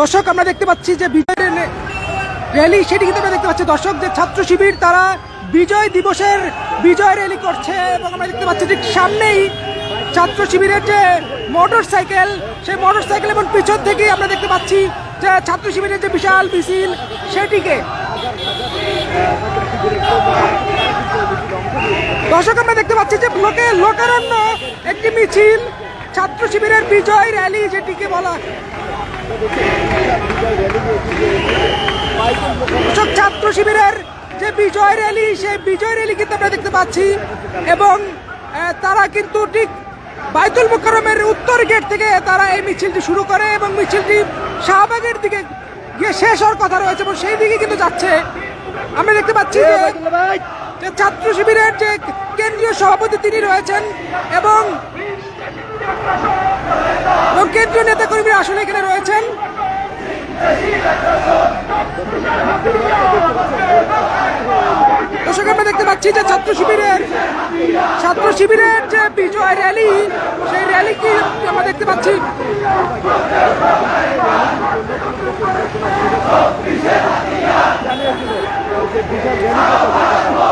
দর্শক, আমরা দেখতে পাচ্ছি যে বিজয় র্যালি সেটি কিন্তু আমরা দেখতে পাচ্ছি। দর্শক, যে ছাত্র শিবির, তারা বিজয় দিবসের বিজয় র্যালি করছে এবং আমরা দেখতে পাচ্ছি ঠিক সামনেই ছাত্র শিবিরের যে মোটর সাইকেল সেই মোটর সাইকেল এবং পিছন থেকেই আমরা দেখতে পাচ্ছি যে ছাত্র শিবিরের যে বিশাল মিছিল, সেটিকে। দর্শক, আমরা দেখতে পাচ্ছি যে লোকে লোকারণ্য একটি মিছিল, ছাত্র শিবিরের বিজয় র্যালি যেটিকে বলা ছাত্র শিবিরের যে বিজয় র্যালি সেই বিজয় র্যালি কিন্তু আমরা দেখতে পাচ্ছি। এবং তারা কিন্তু ঠিক বাইতুল মুকাররমের উত্তর গেট থেকে তারা এই মিছিলটি শুরু করে এবং মিছিলটি শাহবাগের দিকে গিয়ে শেষ হওয়ার কথা রয়েছে এবং সেই দিকে কিন্তু যাচ্ছে। আমরা দেখতে পাচ্ছি যে ছাত্র শিবিরের যে কেন্দ্রীয় সভাপতি তিনি রয়েছেন এবং এবং কেন্দ্রীয় নেতাকর্মীরা আসলে এখানে রয়েছেন। দর্শক, আমরা দেখতে পাচ্ছি যে ছাত্র শিবিরের ছাত্র শিবিরের যে বিজয় র্যালি, সেই র্যালি কি আমরা দেখতে পাচ্ছি? ঠিক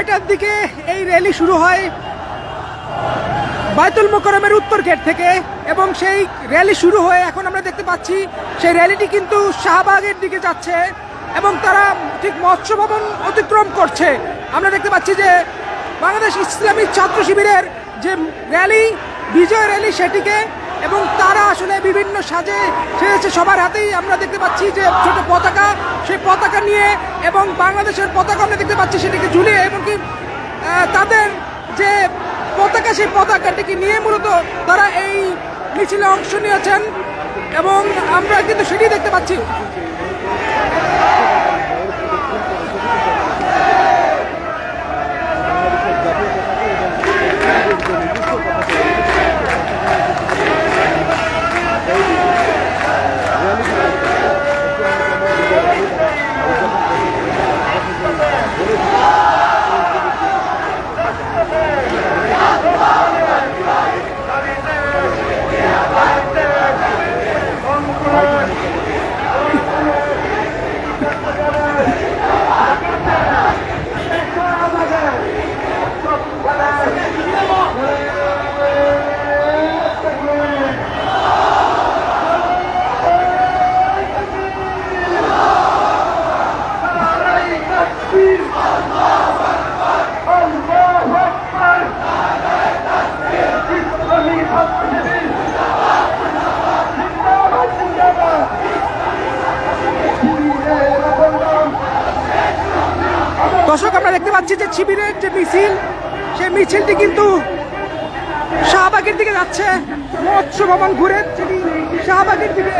নয়টার দিকে এই র্যালি শুরু হয় বায়তুল মোকরমের উত্তর গেট থেকে এবং সেই র্যালি শুরু হয়ে এখন আমরা দেখতে পাচ্ছি সেই র্যালিটি কিন্তু শাহবাগের দিকে যাচ্ছে এবং তারা ঠিক মৎস্য ভবন অতিক্রম করছে। আমরা দেখতে পাচ্ছি যে বাংলাদেশ ইসলামী ছাত্র শিবিরের যে র্যালি, বিজয় র্যালি, সেটিকে এবং তারা আসলে বিভিন্ন সাজে সেজেছে। সবার হাতেই আমরা দেখতে পাচ্ছি যে ছোট পতাকা সেই পতাকা নিয়ে এবং বাংলাদেশের পতাকা আমরা দেখতে পাচ্ছি সেটিকে ঝুলিয়ে এমনকি তাদের যে পতাকা, সেই পতাকাটিকে নিয়ে মূলত তারা এই মিছিলে অংশ নিয়েছেন এবং আমরা কিন্তু সেটি দেখতে পাচ্ছি দর্শক পাচ্ছি যে শিবিরের যে মিছিল, সেই মিছিলটি কিন্তু শাহবাগের দিকে যাচ্ছে। মৎস্য ভবন ঘুরে শাহবাগের দিকে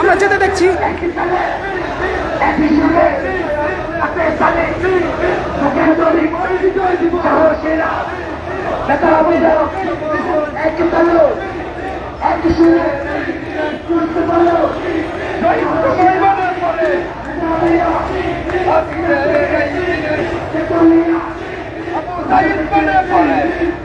আমরা যেতে দেখছি।